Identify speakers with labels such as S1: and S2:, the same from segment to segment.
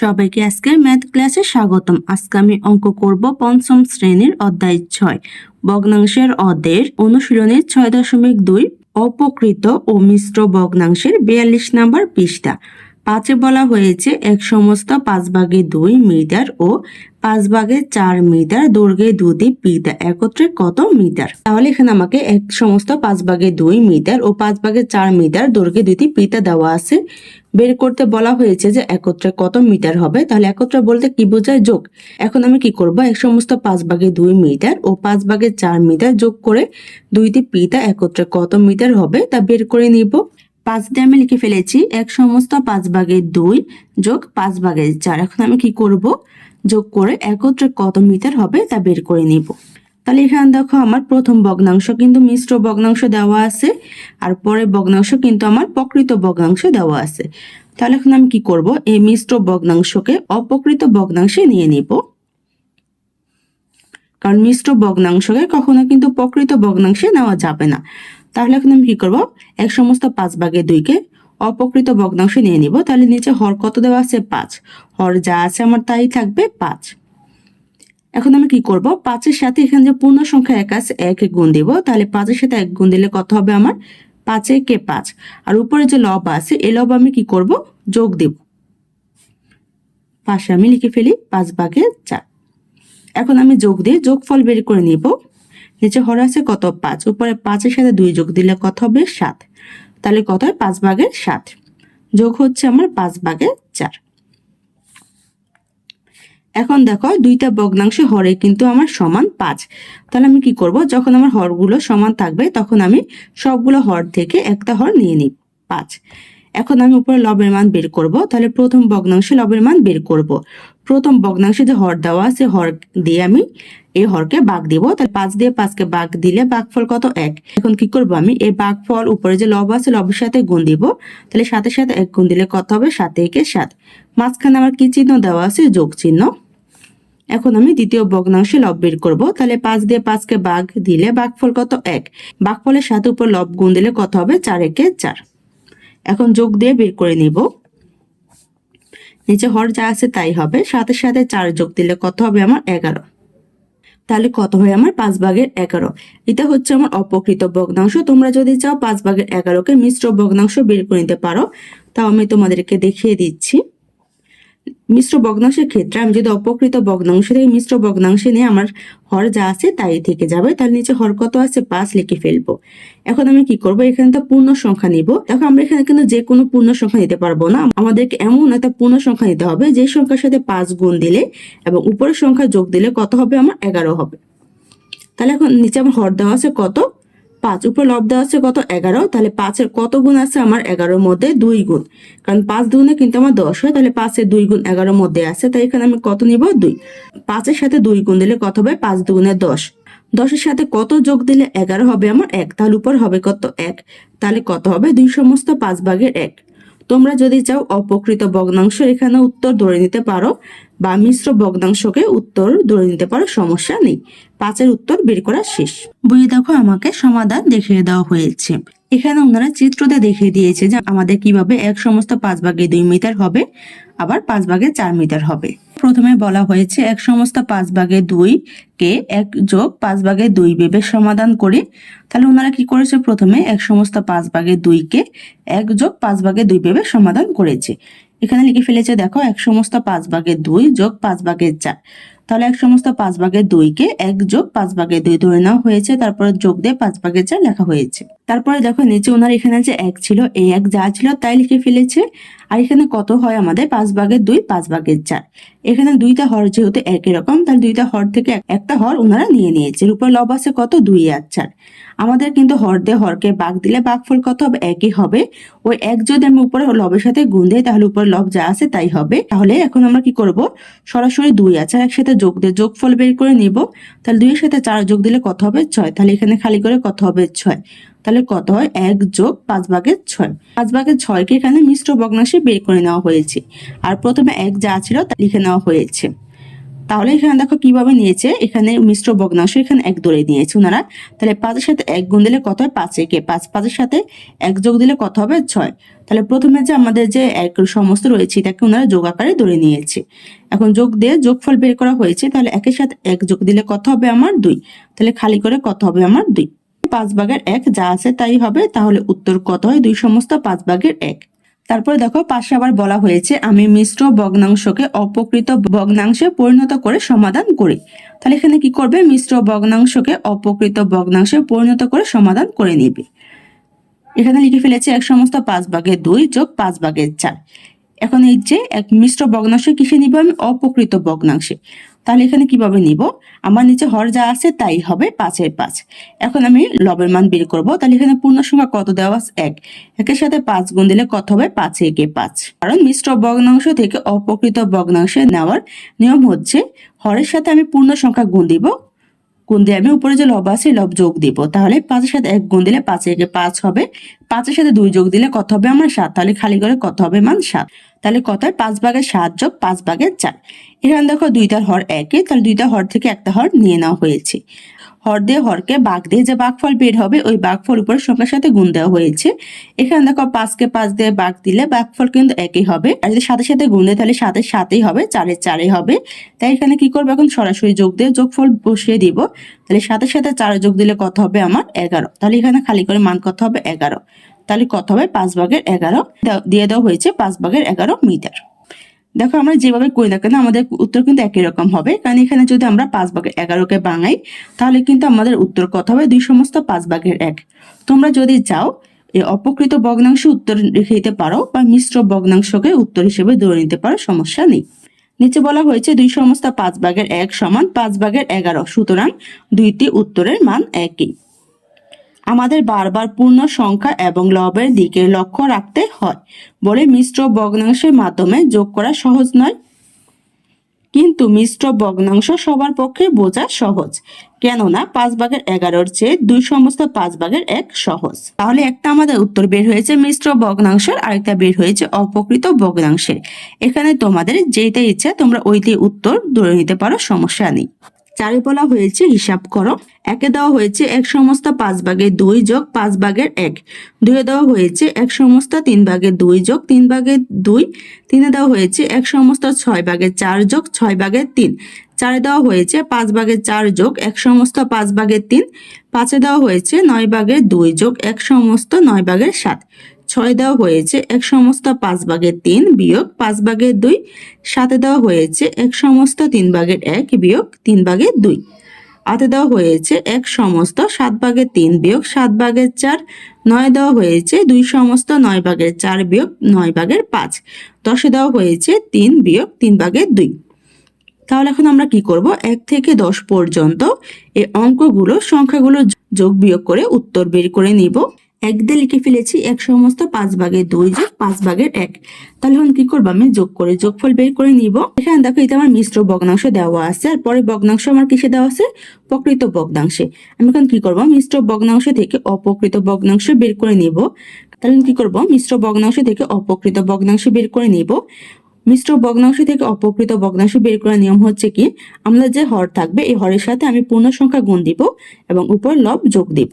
S1: সবাইকে আজকের ম্যাথ ক্লাসে স্বাগতম। আজকে আমি অঙ্ক করব পঞ্চম শ্রেণির অধ্যায় ছয়। ভগ্নাংশের অদের অনুশীলনের ছয় দশমিক দুই অপকৃত ও মিশ্র ভগ্নাংশের বিয়াল্লিশ নাম্বার পৃষ্ঠা। পাঁচে বলা হয়েছে এক সমস্ত পাঁচ ভাগে দুই মিটার ও পাঁচ ভাগে চার মিটার দৈর্ঘ্যে দুটি পিতা একত্রে কত মিটার? তাহলে এখানে আমাকে এক সমস্ত পাঁচ ভাগে দুই মিটার ও পাঁচ ভাগে চার মিটার দৈর্ঘ্যে দুটি পিতা দেওয়া আছে। বের করতে বলা হয়েছে যে একত্রে কত মিটার হবে? তাহলে একত্রে বলতে কি বোঝায় যোগ? এখন আমি কি করব? এক সমস্ত পাঁচ ভাগে দুই মিটার ও পাঁচ ভাগে চার মিটার যোগ করে দুইটি পিতা একত্রে কত মিটার হবে তা বের করে নিব। পাঁচ দিয়ে আমি লিখে ফেলেছি, এক সমস্ত পাঁচ ভাগের দুই যোগ পাঁচ ভাগের চার। এখন আমি কি করব? যোগ করে একত্রে কত মিটার হবে তা বের করে নিব। তাহলে এখানে দেখো আমার প্রথম ভগ্নাংশ কিন্তু মিশ্র ভগ্নাংশ দেওয়া আছে, আর পরের ভগ্নাংশ কিন্তু আমার প্রকৃত ভগ্নাংশ দেওয়া আছে। তাহলে এখন আমি কি করব? এই মিশ্র ভগ্নাংশকে অপকৃত ভগ্নাংশে নিয়ে নিব। কারণ মিশ্র ভগ্নাংশকে কখনো কিন্তু প্রকৃত ভগ্নাংশে নেওয়া যাবে না। তাহলে এখন আমি কি করব? এক সমস্ত পাঁচ ভাগে দুইকে অপকৃত ভগ্নাংশে নিয়ে নিব। তাহলে নিচে হর কত দেওয়া আছে? পাঁচ। হর যা আছে আমার তাই থাকবে পাঁচ। এখন আমি কি করব? পাঁচের সাথে এখানে যে পূর্ণ সংখ্যা এক আছে, এক গুণ দিব। তাহলে পাঁচের সাথে এক গুণ দিলে কত হবে আমার? পাঁচে কে পাঁচ। আর উপরে যে লব আছে এই লব আমি কি করব? যোগ দেব। পাশে আমি লিখে ফেলি পাঁচ ভাগে চার। এখন আমি যোগ দিয়ে যোগফল বের করে নিব। নিচে হর আছে কত? পাঁচ। উপরে পাঁচের সাথে দুই যোগ দিলে কত হবে? সাত। তাহলে কত হয়? পাঁচ ভাগের সাত। যোগ হচ্ছে আমার পাঁচ ভাগের চার। এখন দেখো, দুইটা ভগ্নাংশ হরে কিন্তু আমার সমান পাঁচ। তাহলে আমি কি করব? যখন আমার হরগুলো সমান থাকবে, তখন আমি সবগুলো হর থেকে একটা হর নিয়ে নিই, পাঁচ। এখন আমি উপরে লবের মান বের করব। তাহলে প্রথম ভগ্নাংশে লবের মান বের করব। প্রথম ভগ্নাংশে যে হর দেওয়া আছে, হর দিয়ে আমি এই হরকে বাঘ দিব। তাহলে পাঁচ দিয়ে পাঁচকে বাঘ দিলে বাঘফল কত? এক। এখন কি করব আমি? এই বাঘফল উপরে যে লব আছে, লবের সাথে গুণ দিব। তাহলে সাথে সাথে এক গুণ দিলে কত হবে? সাতে একে সাত। মাঝখানে আমার কি চিহ্ন দেওয়া আছে? যোগ চিহ্ন। এখন আমি দ্বিতীয় ভগ্নাংশে লব বের করব। তাহলে পাঁচ দিয়ে পাঁচকে বাঘ দিলে বাঘফল কত? এক। বাঘফলের সাথে উপর লব গুণ দিলে কত হবে? চার একে চার। এখন যোগ দিয়ে বের করে নিব। নিচে হর যা আছে তাই হবে। সাথে সাথে চার যোগ দিলে কত হবে আমার এগারো। তাহলে কত হয় আমার পাঁচ ভাগের এগারো? এটা হচ্ছে আমার অপকৃত ভগ্নাংশ। তোমরা যদি চাও পাঁচ ভাগের এগারোকে মিশ্র ভগ্নাংশ বের করে নিতে পারো, তাও আমি তোমাদেরকে দেখিয়ে দিচ্ছি। মিশ্র ভগ্নাংশের ক্ষেত্রে আমি যদি অপকৃত ভগ্নাংশ থেকে মিশ্র ভগ্নাংশে নিয়ে আমার হর যা আছে তাই থেকে যাবে, তার নিচে হর কত আছে পাঁচ লিখে ফেলব। এখন আমি কি করব? এখানে তো পূর্ণ সংখ্যা নিব। দেখো, আমরা এখানে কিন্তু যে কোনো পূর্ণ সংখ্যা নিতে পারব না। আমাদেরকে এমন একটা পূর্ণ সংখ্যা নিতে হবে, যে সংখ্যার সাথে পাঁচ গুণ দিলে এবং উপরের সংখ্যা যোগ দিলে কত হবে? আমার এগারো হবে। তাহলে এখন নিচে আমার হর দেওয়া আছে কত? পাঁচ উপরে লব দেওয়া আছে কত? এগারো। তাহলে পাঁচের কত গুণ আছে আমার এগারোর মধ্যে দুই গুণ। কারণ পাঁচ দুগুণে কিন্তু আমার দশ হয়, তাহলে পাঁচের দুই গুণ এগারোর মধ্যে আছে, তাই এখানে আমি কত নিব? দুই। পাঁচের সাথে দুই গুণ দিলে কত হবে? পাঁচ দুগুণে দশ। দশের সাথে কত যোগ দিলে এগারো হবে আমার এক? তাহলে উপর হবে কত? এক। তাহলে কত হবে? দুই সমস্ত পাঁচ ভাগের এক। তোমরা যদি চাও অপকৃত ভগ্নাংশ এখানে উত্তর ধরে নিতে পারো বা মিশ্র ভগ্নাংশকে উত্তর ধরে নিতে পারো, সমস্যা নেই। পাঁচের উত্তর বের করা শেষ। বইয়ে দেখো, আমাকে সমাধান দেখিয়ে দেওয়া হয়েছে। এখানে ওনারা চিত্রতে দেখিয়ে দিয়েছে যে আমাদের কীভাবে এক সমস্ত পাঁচ ভাগে দুই মিটার হবে, আবার পাঁচ ভাগে চার মিটার হবে। প্রথমে বলা হয়েছে এক সমস্ত পাঁচ ভাগে দুই কে এক যোগ পাঁচ ভাগে দুই ভেবে সমাধান করে, তাহলে ওনারা কি করেছে প্রথমে? এক সমস্ত পাঁচ ভাগে দুইকে এক যোগ পাঁচ ভাগে দুই ভেবে সমাধান করেছে। এখানে লিখে ফেলেছে, দেখো, এক সমস্ত পাঁচ ভাগে দুই যোগ পাঁচ ভাগের চার। তাহলে এক সমস্ত পাঁচ ভাগের দুইকে এক যোগ পাঁচ ভাগের দুই ধরে নেওয়া হয়েছে, তারপরে যোগ দিয়ে পাঁচ ভাগের চার লেখা হয়েছে। তারপরে দেখো নিচে ওনার এখানে যে এক ছিল, এই এক যা ছিল তাই লিখে ফেলেছে। আর এখানে কত হয় আমাদের? পাঁচ ভাগের দুই, পাঁচ ভাগের চার। এখানে দুইটা হর যেহেতু একই রকম, তাহলে দুইটা হর থেকে একটা হর ওনারা নিয়ে নিয়েছে এর উপর লব আছে কত? দুই আর চার। আমাদের কিন্তু হর দিয়ে হরকে বাঘ দিলে বাঘ বাঘফল কত হবে? একই হবে। ওই এক যদি আমি উপরে লবের সাথে গুণ দিই, তাহলে উপরে লব যা আছে তাই হবে। তাহলে এখন আমরা কি করব? সরাসরি দুই চার একসাথে যোগ দিয়ে যোগফল বের করে নিব। তাহলে দুইয়ের সাথে চার যোগ দিলে কত হবে? ছয়। তাহলে এখানে খালি করে কত হবে? ছয়। তাহলে কত হয়? এক যোগ পাঁচ ভাগের ছয়। পাঁচ ভাগের ছয়কে এখানে মিশ্র ভগ্নাংশে বের করে নেওয়া হয়েছে। আর প্রথমে এক যা ছিল তা লিখে নেওয়া হয়েছে। তাহলে এখানে দেখো কীভাবে নিয়েছে? এখানে মিশ্র ভগ্নাংশ এখানে এক ধরে নিয়েছে ওনারা। তাহলে পাঁচের সাথে এক গুণ দিলে কত হয়? পাঁচ একে পাঁচ। পাঁচের সাথে এক যোগ দিলে কত হবে? ছয়। তাহলে প্রথমে যে আমাদের যে এক সমস্ত রয়েছে, এটাকে ওনারা যোগ আকারে ধরে নিয়েছে। এখন যোগ দিয়ে যোগফল বের করা হয়েছে, তাহলে একের সাথে এক যোগ দিলে কত হবে? আমার দুই। তাহলে খালি করে কত হবে? আমার দুই। পাঁচ ভাগের এক যা আছে তাই হবে, তাহলে উত্তর কত হয়? দুই সমস্ত পাঁচ ভাগের এক। তারপরে দেখো, পাশে আবার বলা হয়েছে, আমি মিশ্র ভগ্নাংশকে অপকৃত ভগ্নাংশে পরিণত করে সমাধান করি। তাহলে এখানে কি করবে? মিশ্র ভগ্নাংশকে অপকৃত ভগ্নাংশে পরিণত করে সমাধান করে নিবে। এখানে লিখে ফেলেছে, এক সমস্ত পাঁচ ভাগের দুই যোগ পাঁচ ভাগের চার। এখন এই যে, এক মিশ্র ভগ্নাংশ কিসে নিব আমি? অপকৃত ভগ্নাংশে। তাহলে এখানে কীভাবে নিব? আমার নিচে হর যা আছে তাই হবে পাঁচের পাঁচ। এখন আমি লবের মান বের করব। তাহলে এখানে পূর্ণ সংখ্যা কত দেওয়া আছে? এক। একের সাথে পাঁচ গুণ দিলে কত হবে? পাঁচ একে পাঁচ। কারণ মিশ্র ভগ্নাংশ থেকে অপকৃত ভগ্নাংশে নেওয়ার নিয়ম হচ্ছে হরের সাথে আমি পূর্ণ সংখ্যা গুণ দিব। গুণ দিয়ে আমি উপরে যে লব আছে লব যোগ দিব। তাহলে পাঁচের সাথে এক গুণ দিলে পাঁচে একে পাঁচ হবে। পাঁচের সাথে দুই যোগ দিলে কত হবে আমার সাত? তাহলে খালি করে কত হবে মান সাত। তাহলে কত হয়? পাঁচ ভাগের সাত যোগ পাঁচ ভাগের চার। এখানে দেখো দুইটা হর একে, তাহলে দুইটা হর থেকে একটা হর নিয়ে নেওয়া হয়েছে। হর দিয়ে হরকে বাঘ দিয়ে যে বাঘফল বের হবে, ওই বাঘফল উপরে সংখ্যার সাথে গুণ দেওয়া হয়েছে। এখানে দেখো পাঁচকে পাঁচ দিয়ে বাঘ দিলে বাঘফল কিন্তু একই হবে। আর যদি সাথে সাথে গুণ দেয়, তাহলে সাথে সাতেই হবে, চারের চারে হবে। তাই এখানে কি করব এখন? সরাসরি যোগ দিয়ে যোগফল বসিয়ে দিব। তাহলে সাথে সাথে চারে যোগ দিলে কত হবে আমার? এগারো। তাহলে এখানে খালি করে মান কত হবে? এগারো। তাহলে কত হবে? পাঁচ ভাগের এগারো। দিয়ে দেওয়া হয়েছে পাঁচ ভাগের এগারো মিটার। দেখো আমরা যেভাবে করি না কেন, আমাদের উত্তর কিন্তু একই রকম হবে। কারণ এখানে যদি আমরা পাঁচ ভাগের এগারোকে বাঙাই তাহলে কিন্তু আমাদের উত্তর কত হবে? দুই সমস্ত পাঁচ ভাগের এক। তোমরা যদি চাও, এই অপকৃত ভগ্নাংশ উত্তর রেখে দিতে পারো বা মিশ্র ভগ্নাংশকে উত্তর হিসেবে ধরে নিতে পারো, সমস্যা নেই। নিচে বলা হয়েছে দুই সমস্ত পাঁচ ভাগের এক সমান পাঁচ ভাগের এগারো, সুতরাং দুইটি উত্তরের মান একই। আমাদের বারবার পূর্ণ সংখ্যা এবং লবের দিকে লক্ষ্য রাখতে হয় বলে মিশ্র ভগ্নাংশের মাধ্যমে যোগ করা সহজ নয়। কিন্তু মিশ্র ভগ্নাংশ সবার পক্ষে বোঝা সহজ। কেননা পাঁচ ভাগের এগারোর চেয়ে দুই সমস্ত পাঁচ ভাগের এক সহজ। তাহলে একটা আমাদের উত্তর বের হয়েছে মিশ্র ভগ্নাংশের, আরেকটা বের হয়েছে অপকৃত ভগ্নাংশের। এখানে তোমাদের যেইটা ইচ্ছা তোমরা ওইটাই উত্তর ধরে নিতে পারো, সমস্যা নেই। চারে বলা হয়েছে, হিসাব করো। একে দেওয়া হয়েছে এক সমস্ত পাঁচ ভাগের দুই যোগ পাঁচ ভাগের এক। দুয়ে দেওয়া হয়েছে এক সমস্ত তিন ভাগের দুই যোগ তিন ভাগের দুই। তিনে দেওয়া হয়েছে এক সমস্ত ছয় ভাগের চার যোগ ছয় ভাগের তিন। চারে দেওয়া হয়েছে পাঁচ ভাগের চার যোগ এক সমস্ত পাঁচ ভাগের তিন। পাঁচে দেওয়া হয়েছে নয় ভাগের দুই যোগ এক সমস্ত নয় ভাগের সাত। ছয় দেওয়া হয়েছে, এক সমস্ত পাঁচ ভাগের তিন বিয়োগ পাঁচ ভাগের দুই সাথে দেওয়া হয়েছে এক সমস্ত তিন ভাগের এক বিয়োগ তিন ভাগের দুই। আতে দেওয়া হয়েছে এক সমস্ত সাত ভাগের তিন বিয়োগ সাত ভাগের চার, নয় দেওয়া হয়েছে দুই সমস্ত নয় ভাগের চার বিয়োগ নয় ভাগের পাঁচ, দশে দেওয়া হয়েছে তিন বিয়োগ তিন ভাগের দুই। তাহলে এখন আমরা কি করব? এক থেকে দশ পর্যন্ত এই অঙ্কগুলো, সংখ্যাগুলো যোগ বিয়োগ করে উত্তর বের করে নিব। এক দিয়ে লিখে ফেলেছি এক সমস্ত পাঁচ ভাগের দুই যোগ পাঁচ ভাগের এক। তাহলে এখন কি করব আমি? যোগ করে, যোগফল বের করে নিব। এখানে দেখো এটা আমার মিশ্র ভগ্নাংশ দেওয়া আছে, আর পরে ভগ্নাংশ আমার কিসে দেওয়া আছে? প্রকৃত ভগ্নাংশে। আমি এখন কি করব? মিশ্র ভগ্নাংশ থেকে অপকৃত ভগ্নাংশ বের করে নিব। তাহলে কি করব? মিশ্র ভগ্নাংশ থেকে অপকৃত ভগ্নাংশ বের করে নিব। মিশ্র ভগ্নাংশ থেকে অপকৃত ভগ্নাংশ বের করার নিয়ম হচ্ছে কি? আমাদের যে হর থাকবে, এই হরের সাথে আমি পূর্ণ সংখ্যা গুণ দিব এবং উপর লব যোগ দিব।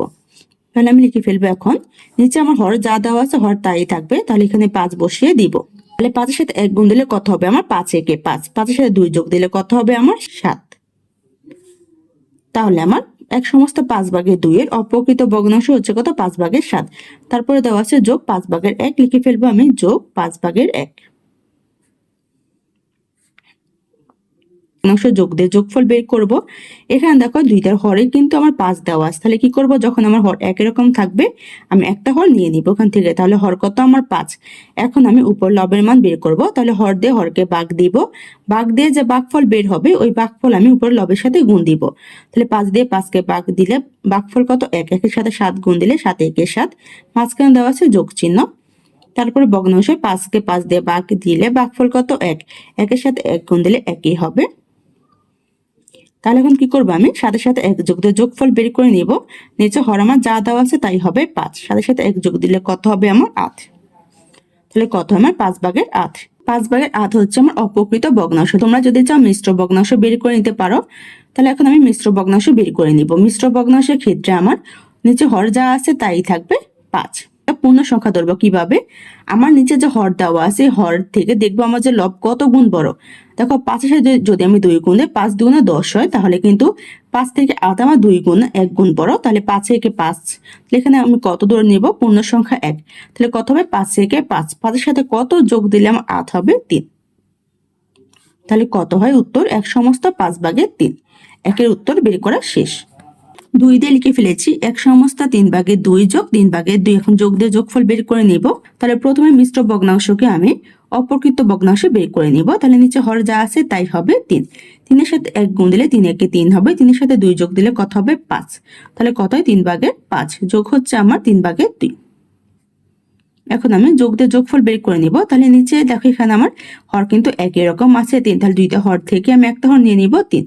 S1: তাহলে আমি লিখে ফেলব এখন। নিচে আমার হর যা দেওয়া আছে, হর তাই থাকবে। তাহলে এখানে পাঁচ বসিয়ে দিব। তাহলে পাঁচের সাথে এক গুণ দিলে কত হবে আমার? পাঁচ একে পাঁচ। পাঁচের সাথে দুই যোগ দিলে কত হবে আমার? সাত। তাহলে আমার এক সমস্ত পাঁচ ভাগের দুইয়ের অপকৃত ভগ্নাংশ হচ্ছে কত? পাঁচ ভাগের সাত। তারপরে দেওয়া আছে যোগ পাঁচ ভাগের এক। লিখে ফেলব আমি যোগ পাঁচ ভাগের এক। ভগ্নাংশ যোগ দিয়ে যোগফল বের করব। এখানে দেখো দুইটার হরে কিন্তু আমার পাঁচ দেওয়া আছে। তাহলে কি করব? যখন আমার হর একই রকম থাকবে, আমি একটা হর নিয়ে নিব ওখান থেকে। তাহলে হর কত? আমার পাঁচ। এখন আমি উপর লবের মান বের করব। তাহলে হর দিয়ে হরকে বাঘ দিব। বাঘ দিয়ে যে বাঘফল বের হবে, ওই বাঘফল আমি উপর লবের সাথে গুণ দিব। তাহলে পাঁচ দিয়ে পাঁচকে বাঘ দিলে বাঘফল কত? এক। একের সাথে সাত গুণ দিলে সাত একের সাত। মাঝখানে দেওয়া আছে যোগ চিহ্ন। তারপরে ভগ্নাংশে পাঁচকে পাঁচ দিয়ে বাঘ দিলে বাঘফল কত? এক। একের সাথে এক গুণ দিলে একই হবে। তাহলে এখন কি করব আমি? সাথে সাথে এক যোগ দিয়ে যোগফল বের করে নিব। নিচে হর আমার যা দেওয়া আছে তাই হবে পাঁচ। সাথে সাথে এক যোগ দিলে কত হবে আমার আট। তাহলে কত আমার? পাঁচ ভাগের আট। পাঁচ ভাগের আধ হচ্ছে আমার অপকৃত ভগ্নাংশ। তোমরা যদি চাও মিশ্র ভগ্নাংশ বের করে নিতে পারো, তাহলে এখন আমি মিশ্র ভগ্নাংশ বের করে নিব। মিশ্র ভগ্নাংশের ক্ষেত্রে আমার নিচে হর যা আছে তাই থাকবে পাঁচ। পূর্ণ সংখ্যা ধরবো কীভাবে? আমার নিচে যে হর দেওয়া আছে হর থেকে দেখব আমার যে লব কত গুণ বড়? দেখো, পাঁচের সাথে যদি আমি দুই গুণ পাঁচ দুগুণে দশ হয়, তাহলে কিন্তু পাঁচ থেকে আধ আমার দুই গুণ এক গুণ বড়। তাহলে পাঁচ থেকে পাঁচ এখানে আমি কত দূরে নিব? পূর্ণ সংখ্যা এক। তাহলে কত হবে? পাঁচ থেকে পাঁচ। পাঁচের সাথে কত যোগ দিলে আমার আধ হবে? তিন। তাহলে কত হয় উত্তর? এক সমস্ত পাঁচ ভাগের তিন। একের উত্তর বের করা শেষ। দুই দিয়ে লিখে ফেলেছি। এক সমস্ত তিন ভাগে দুই যোগ, তিন ভাগে দুই। এখন যোগ দিয়ে যোগফল বের করে নিব। তাহলে প্রথমে মিশ্র ভগ্নাংশকে আমি অপ্রকৃত ভগ্নাংশ বের করে নিব। তাহলে নিচে হর যা আছে তাই হবে তিন। তিনের সাথে এক গুণ দিলে তিন, একে তিন হবে। তিনের সাথে দুই যোগ দিলে কত হবে? পাঁচ। তাহলে কত হয় তিন ভাগের পাঁচ। যোগ হচ্ছে আমার তিন ভাগের দুই। এখন আমি যোগ দিয়ে যোগফল বের করে নিব। তাহলে নিচে দেখো এখানে আমার হর কিন্তু একই রকম আছে তিন। তাহলে দুইটা হর থেকে আমি একটা হর নিয়ে নিব তিন।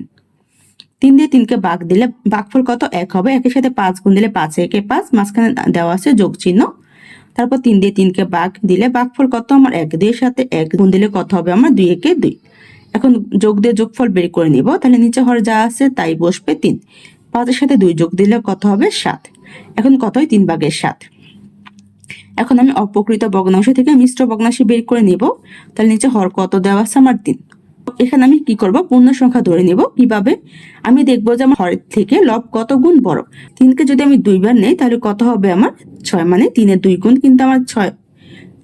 S1: তিন দিয়ে তিনকে বাঘ দিলে বাঘফল কত? এক হবে। একের সাথে পাঁচ গুণ দিলে পাঁচ, একে পাঁচ। মাঝখানে দেওয়া আছে যোগ চিহ্ন। তারপর তিন দিয়ে তিনকে বাঘ দিলে বাঘফল কত? আমার এক। দুইয়ের সাথে এক গুণ দিলে কত হবে? আমার দুই, একে দুই। এখন যোগ দিয়ে যোগফল বের করে নিব। তাহলে নিচে হর যা আছে তাই বসবে তিন। পাঁচের সাথে দুই যোগ দিলে কত হবে? সাত। এখন কত হয় তিন বাঘের সাত। এখন আমি অপকৃত ভগ্নাংশ থেকে মিশ্র ভগ্নাংশ বের করে নিব। তাহলে নিচে হর কত দেওয়া আছে? আমার তিন। এখানে আমি কি করব? পূর্ণ সংখ্যা ধরে নিব। কীভাবে? আমি দেখব যে আমার হরের থেকে লব কত গুণ বড়? তিনকে যদি আমি দুইবার নেই, তাহলে কত হবে আমার ছয়? মানে তিনের দুই গুণ কিন্তু আমার ছয়।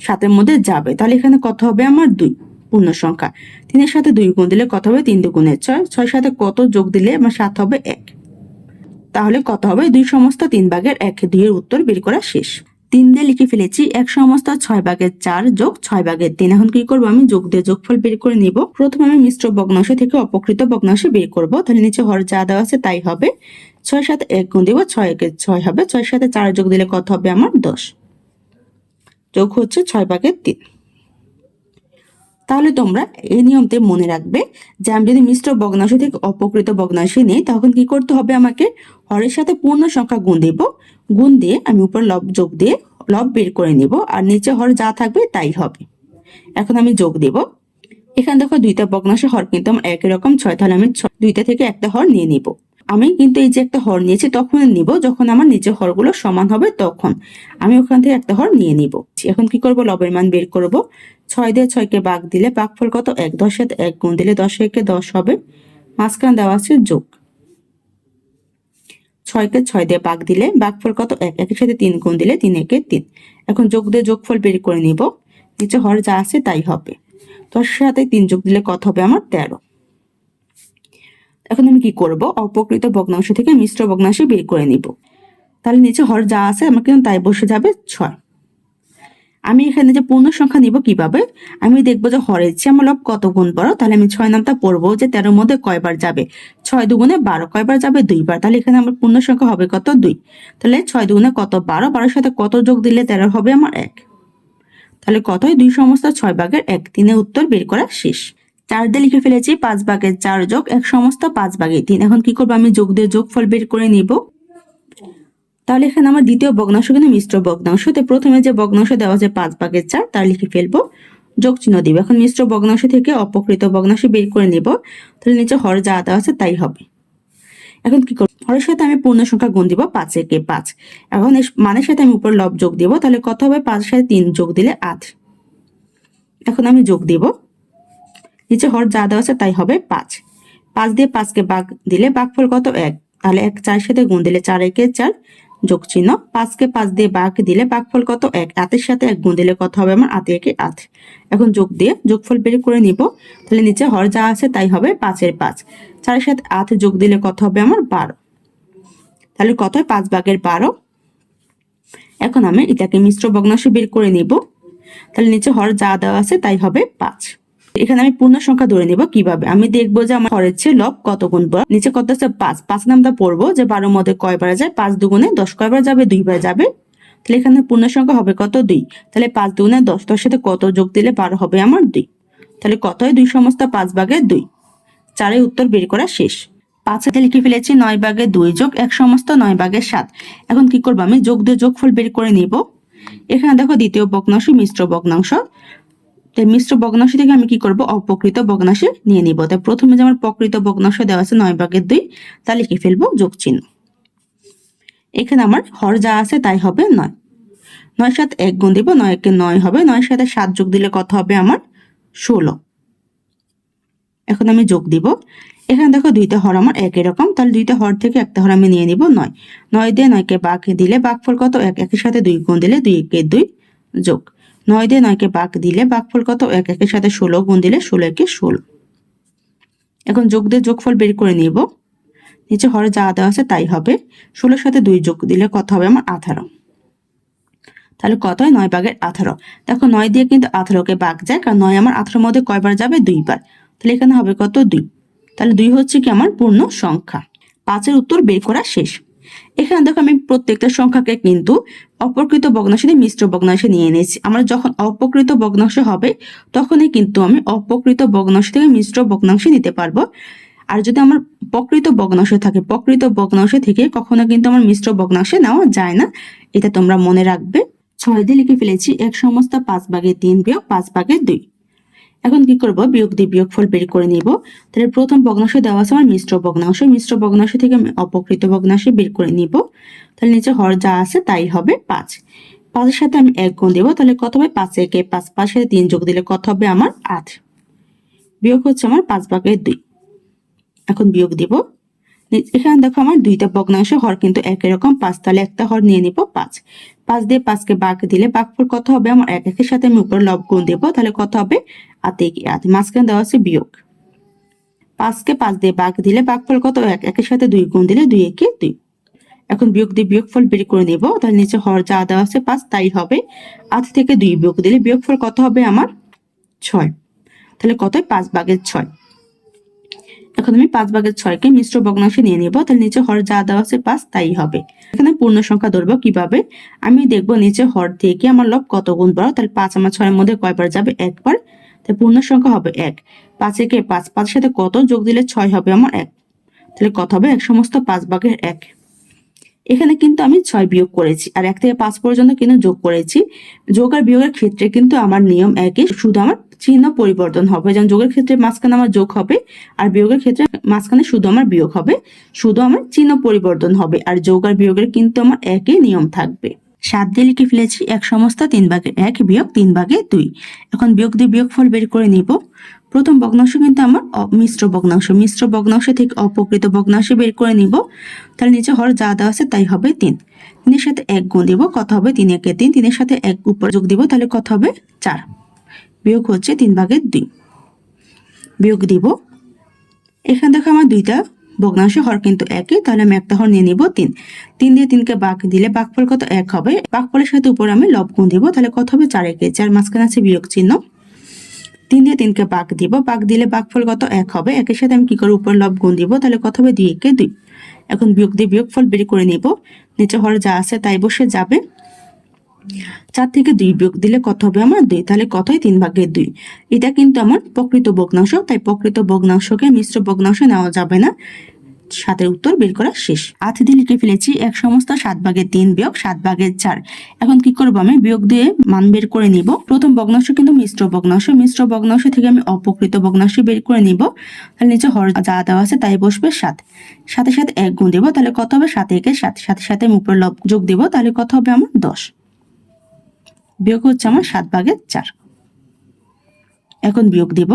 S1: সাতের মধ্যে যাবে। তাহলে এখানে কত হবে আমার দুই পূর্ণ সংখ্যা? তিনের সাথে দুই গুণ দিলে কত হবে? তিন দুগুণের ছয়। ছয় সাথে কত যোগ দিলে আমার সাত হবে? এক। তাহলে কত হবে? দুই সমস্ত তিন ভাগের এক। দুইয়ের উত্তর বের করা শেষ। তিন দিয়ে লিখে ফেলেছি, এক সমস্ত ছয় ভাগের চার যোগ ছয় ভাগের তিন। এখন কি করব আমি? যোগ দিয়ে যোগফল বের করে নিব। প্রথমে আমি মিশ্র ভগ্নাংশ থেকে অপকৃত ভগ্নাংশ বের করব। তাহলে নিচে হর যা দেওয়া আছে তাই হবে। ছয় সাথে এক গুণ দিব, ছয় একে ছয় হবে। ছয় সাথে চার যোগ দিলে কত হবে আমার? দশ। যোগ হচ্ছে ছয় ভাগের তিন। তাহলে তোমরা এই নিয়মতে মনে রাখবে যে আমি যদি মিশ্র ভগ্নাংশ থেকে অপকৃত ভগ্নাংশ নিই, তখন কি করতে হবে আমাকে হরের সাথে পূর্ণ সংখ্যা গুণ দিব। গুণ দিয়ে আমি উপর লব যোগ দিয়ে লব বের করে নিব আর নিচে হর যা থাকবে তাই হবে। এখন আমি যোগ দেব। এখানে দেখো দুইটা ভগ্নাংশ হর কিন্তু আমার একই রকম, ছয় তাহলে আমি দুইটা থেকে একটা হর নিয়ে নিব। আমি কিন্তু এই যে একটা হর নিয়েছি, তখন নিব। যখন আমার নিচে হরগুলো সমান হবে, তখন আমি ওখান থেকে একটা হর নিয়ে নিব। এখন কি করব? লবের মান বের করব। ছয় দিয়ে ছয়কে বাঘ দিলে বাঘফল কত? এক দশের এক গুণ দিলে দশ, একে দশ হবে। মাঝখানে দেওয়া আছে যোগ। ছয়কে ছয় দিয়ে বাঘ দিলে বাঘফল কত? এক, একের সাথে তিন গুণ দিলে তিন, একে তিন। এখন যোগ দিয়ে যোগফল বের করে নিব। নিচে হর যা আছে তাই হবে। দশের সাথে তিন যোগ দিলে কত হবে? আমার তেরো। এখন আমি কি করব? অপকৃত ভগ্নাংশ থেকে মিশ্র ভগ্নাংশ বের করে নিব। তাহলে নিচে হর যা আছে আমার কিন্তু তাই বসে যাবে, ছয়। আমি এখানে যে পূর্ণ সংখ্যা নিব কীভাবে? আমি দেখব যে হরের চেয়ে আমার লব কত গুণ বড়? তাহলে আমি ছয় নামটা পড়ব যে তেরোর মধ্যে কয়বার যাবে? ছয় দুগুণে বারো, কয়বার যাবে? দুইবার। তাহলে এখানে আমার পূর্ণ সংখ্যা হবে কত? দুই। তাহলে ছয় দুগুণে কত বারো? বারোর সাথে কত যোগ দিলে তেরো হবে আমার এক। তাহলে কত হয়? দুই সমস্ত ছয় ভাগের এক। তিনের উত্তর বের করা শেষ। চার দিয়ে লিখে ফেলেছি পাঁচ ভাগের চার যোগ এক সমস্ত পাঁচ ভাগের তিন। এখন কি করব? আমি যোগ দিয়ে যোগফল বের করে নিব। তাহলে এখানে আমার দ্বিতীয় ভগ্নাংশ কিন্তু মিশ্র ভগ্নাংশ। তো প্রথমে যে ভগ্নাংশ দেওয়া আছে পাঁচ ভাগের চার, তার লিখে ফেলব। যোগ চিহ্ন দিব। এখন মিশ্র ভগ্নাংশ থেকে অপকৃত ভগ্নাংশ বের করে নিব। তাহলে নিচে হর যা দেওয়া আছে তাই হবে। এখন কি করব? হরের সাথে আমি পূর্ণ সংখ্যা গুণ দিব পাঁচ একে পাঁচ। এখন মানের সাথে আমি উপর লব যোগ দিব। তাহলে কত হবে? পাঁচের সাথে তিন যোগ দিলে আট। এখন আমি যোগ দিব। নিচে হর যা দেওয়া আছে তাই হবে পাঁচ। পাঁচ দিয়ে পাঁচকে বাঘ দিলে বাঘফল কত? এক। তাহলে এক চার সাথে গুণ দিলে চার, একে চার যোগ চিহ্ন। পাঁচকে পাঁচ দিয়ে বাঘ দিলে বাঘফল কত? এক। আতের সাথে এক গুণ দিলে কত হবে আমার? আতে একে আট এখন যোগ দিয়ে যোগফল বের করে নিব। তাহলে নিচে হর যা আছে তাই হবে পাঁচের পাঁচ। চারের সাথে আট যোগ দিলে কত হবে আমার? বারো। তাহলে কত হয়? পাঁচ বাঘের বারো। এখন আমি এটাকে মিশ্র ভগ্নাংশ বের করে নিব। তাহলে নিচে হর যা দেওয়া আছে তাই হবে পাঁচ। এখানে আমি পূর্ণ সংখ্যা ধরে নিব কীভাবে? আমি দেখব যে আমার হরের চেয়ে লব কত গুণ বড় নিচে কত আছে? পাঁচ। পাঁচ নামটা পড়ব যে বারোর মধ্যে কয়বার যায়? পাঁচ দুগুণে দশ কয়বার যাবে? দুইবার যাবে। তাহলে এখানে পূর্ণ সংখ্যা হবে কত? দুই। তাহলে পাঁচ দুগুণে দশ। দশ সাথে কত যোগ দিলে বারো হবে আমার দুই। তাহলে কত হয়? দুই সমস্ত পাঁচ ভাগের দুই। চারের উত্তর বের করা শেষ। পাঁচেতে লিখে ফেলেছি? নয় ভাগে দুই যোগ এক সমস্ত নয় ভাগের সাত। এখন কি করব আমি? যোগ দিয়ে যোগফল বের করে নিব। এখানে দেখো দ্বিতীয় ভগ্নাংশ, মিশ্র ভগ্নাংশ। তাই মিশ্র ভগ্নাংশ থেকে আমি কি করব? অপকৃত ভগ্নাংশে নিয়ে নিব। তাই প্রথমে যে আমার প্রকৃত ভগ্নাংশ দেওয়া আছে নয় ভাগের দুই, তা লিখে ফেলব যোগ চিহ্ন এখানে আমার হর যা আছে তাই হবে নয়। নয় সাত এক গুণ দিব, নয় একে নয় হবে। নয় সাথে সাত যোগ দিলে কত হবে আমার? ষোলো। এখন আমি যোগ দিব। এখানে দেখো দুইটা হর আমার একই রকম। তাহলে দুইটা হর থেকে একটা হর আমি নিয়ে নিব নয়। নয় দিয়ে নয়কে বাঘ দিলে বাঘফল কত? এক, একের সাথে দুই গুণ দিলে দুই একে দুই যোগ। নয় দিয়ে নয়কে বাঘ দিলে বাঘফল কত? এক একের সাথে ষোলো গুণ দিলে ষোলো একে ষোলো। এখন যোগ দিয়ে যোগফল বের করে নিব। নিচে হরে যা দেওয়া আছে তাই হবে। ষোলোর সাথে দুই যোগ দিলে কত হবে? আমার আঠারো। তাহলে কত হয়? নয় বাঘের আঠারো। দেখো, নয় দিয়ে কিন্তু আঠারোকে বাঘ যায়, কারণ নয় আমার আঠারোর মধ্যে কয়বার যাবে? দুইবার। তাহলে এখানে হবে কত? দুই। তাহলে দুই হচ্ছে কি? আমার পূর্ণ সংখ্যা। পাঁচের উত্তর বের করা শেষ। এখানে দেখো আমি প্রত্যেকটা সংখ্যাকে কিন্তু অপকৃত ভগ্নাংশ দিয়ে মিশ্র ভগ্নাংশে নিয়ে এনেছি। আমার যখন অপকৃত ভগ্নাংশ হবে, তখনই কিন্তু আমি অপকৃত ভগ্নাংশ থেকে মিশ্র ভগ্নাংশে নিতে পারব। আর যদি আমার প্রকৃত ভগ্নাংশ থাকে, প্রকৃত ভগ্নাংশ থেকে কখনো কিন্তু আমার মিশ্র ভগ্নাংশে নেওয়া যায় না। এটা তোমরা মনে রাখবে। ছয় দিয়ে লিখে ফেলেছি, এক সমস্ত পাঁচ ভাগে তিন বিয়োগ পাঁচ ভাগে দুই। এখন কি করব? বিয়োগ দিয়ে বিয়োগফল বের করে নিব। তাহলে প্রথম ভগ্নাংশ দেওয়া আছে আমার মিশ্র ভগ্নাংশ। মিশ্র ভগ্নাংশ থেকে আমি অপকৃত ভগ্নাংশ বের করে নিব। তাহলে নিচে হর যা আছে তাই হবে পাঁচ। পাঁচের সাথে আমি এক গুণ দেবো। তাহলে কত হবে? পাঁচ একে পাঁচ পাঁচ সাথে তিন যোগ দিলে কত হবে আমার আট। বিয়োগ হচ্ছে আমার পাঁচ ভাগের দুই। এখন বিয়োগ দিব। এখানে দেখো আমার দুইটা ভগ্নাংশ, হর কিন্তু একই রকম। পাঁচ তাহলে একটা হর নিয়ে নিব, পাঁচ। পাঁচ দিয়ে পাঁচকে বাঘ দিলে বাঘফল কত হবে? আমার এক একের সাথে আমি উপরে লব গুণ দেবো, তাহলে কত হবে? আতে আত মাঝখানে দেওয়া আছে বিয়োগ। পাঁচকে পাঁচ দিয়ে বাঘ দিলে বাঘফল কত? এক একের সাথে দুই গুণ দিলে দুই একে দুই। এখন বিয়োগ দিয়ে বিয়োগফল বের করে নেব, তাহলে নিচে হর যা দেওয়া আছে পাঁচ, তাই হবে। আট থেকে দুই বিয়োগ দিলে বিয়োগফল কত হবে? আমার ছয়। তাহলে কত পাঁচ বাঘের ছয়। এখন আমি পাঁচ ভাগের ছয়কে মিশ্র ভগ্নাংশে নিয়ে নিব। তাহলে নিচে হর যা দেওয়া আছে পাঁচ, তাই হবে। এখানে পূর্ণ সংখ্যা ধরবো কীভাবে? আমি দেখব নিচে হর থেকে আমার লব কত গুণ বড়? তাহলে পাঁচ আমার ছয়ের মধ্যে কয়বার যাবে? একবার। তাহলে পূর্ণ সংখ্যা হবে এক। পাঁচ একে পাঁচ, পাঁচের সাথে কত যোগ দিলে ছয় হবে আমার এক? তাহলে কত হবে? এক সমস্ত পাঁচ ভাগের এক। এখানে কিন্তু আমি ছয় বিয়োগ করেছি। আর এক থেকে পাঁচ পর্যন্ত কিন্তু যোগ করেছি। যোগ আর বিয়োগের ক্ষেত্রে কিন্তু আমার নিয়ম একই, শুধু আমার চিহ্ন পরিবর্তন হবে। যেমন যোগের ক্ষেত্রে মাঝখানে আমার যোগ হবে, আর বিয়োগের ক্ষেত্রে মাঝখানে শুধু আমার বিয়োগ হবে, শুধু আমার চিহ্ন পরিবর্তন হবে। আর যোগ আর বিয়োগের কিন্তু আমার একই নিয়ম থাকবে। সাত দিয়ে লিখে ফেলেছি, এক সমস্ত, তিন ভাগে এক বিয়োগ তিন ভাগে দুই। এখন বিয়োগ দিয়ে বিয়োগ ফল বের করে নিব। প্রথম ভগ্নাংশ কিন্তু আমার মিশ্র ভগ্নাংশ। মিশ্র ভগ্নাংশ থেকে অপকৃত ভগ্নাংশ বের করে নিব। তাহলে নিচে হর যা দেওয়া আছে তাই হবে তিন। তিনের সাথে এক গুণ দিব, কত হবে তিন একে তিন। তিনের সাথে এক উপর যোগ দিব, তাহলে কত হবে চার। বিয়োগ হচ্ছে তিন ভাগের দুই। বিয়োগ দিব। এখান থেকে আমার দুইটা ভগ্নাংশ হর কিন্তু একই, তাহলে আমি একটা হর নিয়ে নিব তিন। তিন দিয়ে তিনকে বাঘ দিলে বাঘফল কত? এক হবে। বাঘফলের সাথে উপর আমি লব গুণ দিব, তাহলে কত হবে? চার একে। চার মাঝখানে আছে বিয়োগ চিহ্ন। তিন দিয়ে তিনকে বাঘ দিব। বাঘ দিলে বাঘফল কত? এক হবে। একের সাথে আমি কি করে উপর লব গুণ দিব, তাহলে কত হবে? দুই একে দুই। এখন বিয়োগ দিয়ে বিয়োগফল বের করে নিব। নিচে হর যা আছে তাই বসে যাবে। চার থেকে দুই বিয়োগ দিলে কত হবে আমার দুই? তাহলে কত হয়? তিন ভাগের দুই। এটা কিন্তু আমার প্রকৃত ভগ্নাংশ, তাই প্রকৃত ভগ্নাংশকে মিশ্র ভগ্নাংশ নেওয়া যাবে না। সাতের উত্তর বের করা শেষ। আট দিয়ে লিখে ফেলেছি, এক সমস্ত সাত ভাগের তিন বিয়োগ সাত ভাগের চার। এখন কি করব আমি? বিয়োগ দিয়ে মান বের করে নিব। প্রথম ভগ্নাংশ কিন্তু মিশ্র ভগ্নাংশ। মিশ্র ভগ্নাংশ থেকে আমি অপকৃত ভগ্নাংশ বের করে নিব। তাহলে নিচে হর যা দেওয়া আছে তাই বসবে সাত। সাথে সাথে এক গুণ দেবো, তাহলে কত হবে? সাত একে সাত। সাথে সাথে আমি উপরে লব যোগ দেবো, তাহলে কত হবে আমার? দশ। বিয়োগ হচ্ছে আমার সাত ভাগের চার। এখন বিয়োগ দিব।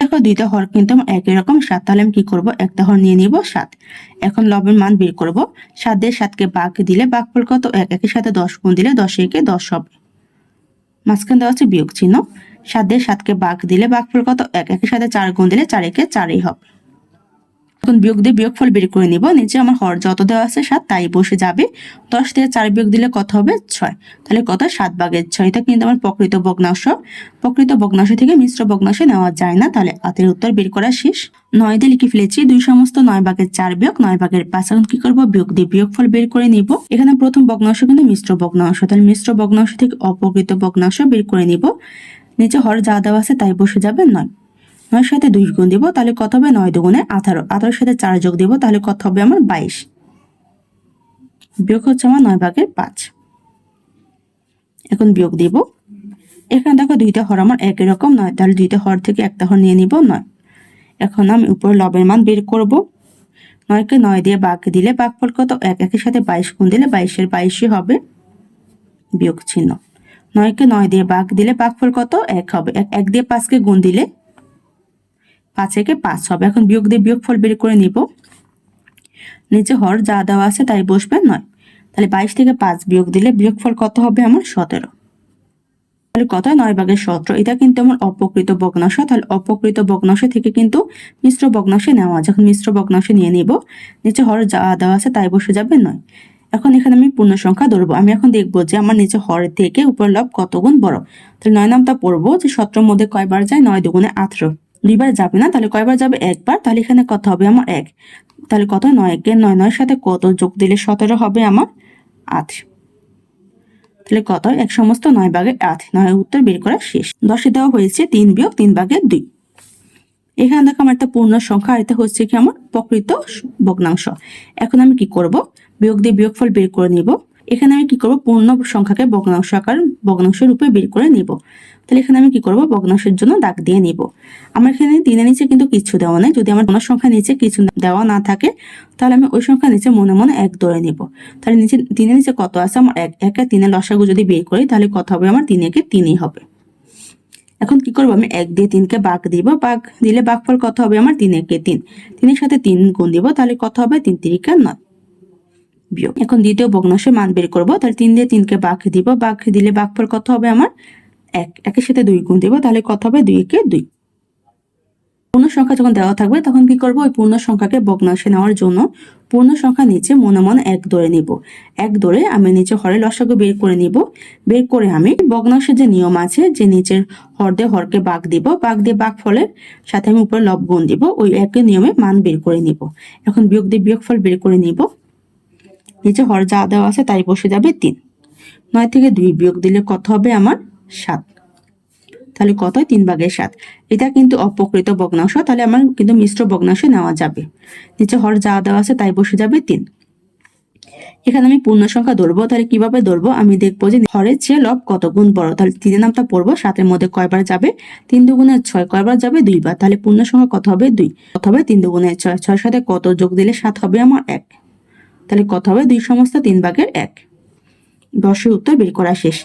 S1: দেখো দুইটা হর কিন্তু আমার একই রকম, সাত তাহলে আমি কি করব? একটা হর নিয়ে নিব সাত। এখন লবের মান বের করব। সাত দিয়ে সাতকে বাঘ দিলে বাঘফল কত? এক, একের সাথে দশ গুণ দিলে দশ, একে দশ হবে। মাঝখানে দেওয়া হচ্ছে বিয়োগ চিহ্ন। সাত দিয়ে সাতকে বাঘ দিলে বাঘফল কত? এক, একের সাথে চার গুণ দিলে চার, একে চারই হবে। এখন বিয়োগ দিয়ে বিয়োগফল বের করে নিব। নিচে আমার হর যত দেওয়া আছে সাত, তাই বসে যাবে। দশ থেকে চার বিয়োগ দিলে কত হবে? ছয়। তাহলে কত? সাত ভাগের ছয়। এটা কিন্তু আমার প্রকৃত ভগ্নাংশ। প্রকৃত ভগ্নাংশ থেকে মিশ্র ভগ্নাংশ নেওয়া যায় না। তাহলে আতের উত্তর বের করা শেষ। নয় দিয়ে লিখে ফেলেছি, দুই সমস্ত নয় ভাগের চার বিয়োগ, নয় ভাগের পাঁচ, এখন কি করব? বিয়োগ দিয়ে বিয়োগফল বের করে নিব। এখানে প্রথম ভগ্নাংশ কিন্তু মিশ্র ভগ্নাংশ। তাহলে মিশ্র ভগ্নাংশ থেকে অপ্রকৃত ভগ্নাংশ বের করে নিব। নিচে হর যা দেওয়া আছে তাই বসে যাবে, নয়। নয়ের সাথে দুই গুণ দিব, তাহলে কত হবে? নয় দুগুণে আঠারো। আঠারোর সাথে চার যোগ দিব, তাহলে কত হবে আমার? বাইশ। বিয়োগ হচ্ছে আমার নয় ভাগের পাঁচ। এখন বিয়োগ দিব। এখানে দেখো দুইটা হর আমার একই রকম, নয়। তাহলে দুইটা হর থেকে একটা হর নিয়ে নিব, নয়। এখন আমি উপরে লবের মান বের করব। নয়কে নয় দিয়ে বাঘ দিলে বাঘফল কত? এক। একের সাথে বাইশ গুণ দিলে বাইশের বাইশই হবে। বিয়োগ চিহ্ন। নয়কে নয় দিয়ে বাঘ দিলে বাঘফল কত? এক হবে। এক এক দিয়ে পাঁচকে গুণ দিলে পাঁচ একে পাঁচ হবে। এখন বিয়োগ দিয়ে বিয়োগ ফল বের করে নিব। নিচে হর যা দেওয়া আছে তাই বসবে নয়। তাহলে বাইশ থেকে পাঁচ বিয়োগ দিলে বিয়োগ ফল কত হবে আমার সতেরো। তাহলে কত? নয় ভাগের সতেরো। এটা কিন্তু আমার অপকৃত ভগ্নাংশ। তাহলে অপকৃত ভগ্নাংশ থেকে কিন্তু মিশ্র ভগ্নাংশে নেওয়া যখন মিশ্র ভগ্নাংশে নিয়ে নিব। নিচে হর যা দেওয়া আছে তাই বসে যাবে নয়। এখন এখানে আমি পূর্ণ সংখ্যা ধরবো। আমি এখন দেখব যে আমার নিচে হর থেকে উপর লব কত গুণ বড়। তাহলে নয় নামটা পড়ব যে সতেরোর মধ্যে কয়বার যায়? নয় দুগুণে আঠেরো। দুইবার যাবে না, তাহলে কয়বার যাবে? একবার। তাহলে এখানে কত হবে আমার? এক। তাহলে কত? নয়। একে নয়, নয়ের সাথে কত? যোগ দিলে সতেরো হবে আমার আট। তাহলে কত? এক সমস্ত নয় ভাগে আট। নয় উত্তর বের করা শেষ। দশে দেওয়া হয়েছে তিন বিয়োগ তিন ভাগের দুই। এখানে দেখো আমার একটা পূর্ণ সংখ্যা, আর এটা হচ্ছে কি আমার প্রকৃত ভগ্নাংশ। এখন আমি কি করব? বিয়োগ দিয়ে বিয়োগফল বের করে নিব। এখানে আমি কি করব? পূর্ণ সংখ্যাকে ভগ্নাংশ আকার, ভগ্নাংশ রূপে বের করে নিব। তাহলে এখানে আমি কি করব? ভগ্নাংশের জন্য দাগ দিয়ে নিব। আমার এখানে তিনের নিচে কিন্তু কিছু দেওয়া নেই। যদি আমার কোনো সংখ্যা নিচে কিছু দেওয়া না থাকে, তাহলে আমি ওই সংখ্যা নিচে মনে মনে এক ধরে নিব। তাহলে নিচে, তিনের নিচে কত আছে? আমার এক, একে তিনের লসাগু যদি বের করি, তাহলে কত হবে? আমার তিন একে তিনই হবে। এখন কি করব? আমি এক দিয়ে তিনকে বাঘ দিব। বাঘ দিলে বাঘফল কত হবে? আমার তিন একে তিন। তিনের সাথে তিন গুণ দিব, তাহলে কত হবে? তিন তিরিকা নয়। এখন দ্বিতীয় ভগ্নাংশের মান বের করব। তাহলে তিন দিয়ে তিনকে বাঘ দিব। বাঘ দিলে বাঘফল কত হবে? আমার এক, একের সাথে দুই গুণ দিব, তাহলে কত হবে? দুই একে দুই। পূর্ণ সংখ্যা যখন দেওয়া থাকবে, তখন কি করব? ওই পূর্ণ সংখ্যাকে ভগ্নাংশে নেওয়ার জন্য পূর্ণ সংখ্যা নিচে মনে মনে এক ধরে নিব। এক ধরে আমি নিচে হরে লসাগু বের করে নিব। বের করে আমি ভগ্নাংশের যে নিয়ম আছে, যে নিচের হর দিয়ে হরকে বাঘ দিব, বাঘ দিয়ে বাঘ ফলের সাথে আমি উপরে লব গুণ দিব, ওই একই নিয়মে মান বের করে নিব। এখন বিয়োগ দিয়ে বিয়োগ ফল বের করে নিব। নিচে হর যা দেওয়া আছে, তাই বসে যাবে তিন। নয় থেকে দুই বিয়োগ দিলে কত হবে আমার? সাত। তাহলে কত তিন ভাগের সাত। এটা কিন্তু অপকৃত ভগ্নাংশ, তাহলে আমার কিন্তু মিশ্র ভগ্নাংশ নেওয়া যাবে। নিচে হর যা দেওয়া আছে তাই বসে যাবে তিন। এখানে আমি পূর্ণ সংখ্যা ধরবো, তাহলে কীভাবে ধরবো? আমি দেখব যে হরের চেয়ে লব কত গুণ বড়? তাহলে তিনের নামটা পড়ব, সাতের মধ্যে কয়বার যাবে? তিন দুগুণের ছয় কয়বার যাবে? দুইবার। তাহলে পূর্ণ সংখ্যা কত হবে? দুই। কত হবে? তিন দুগুণের ছয়। ছয়ের সাথে কত যোগ দিলে সাত হবে আমার এক। তাহলে কত হবে? দুই সমস্ত তিন ভাগের এক। দশের উত্তর বের করা শেষ।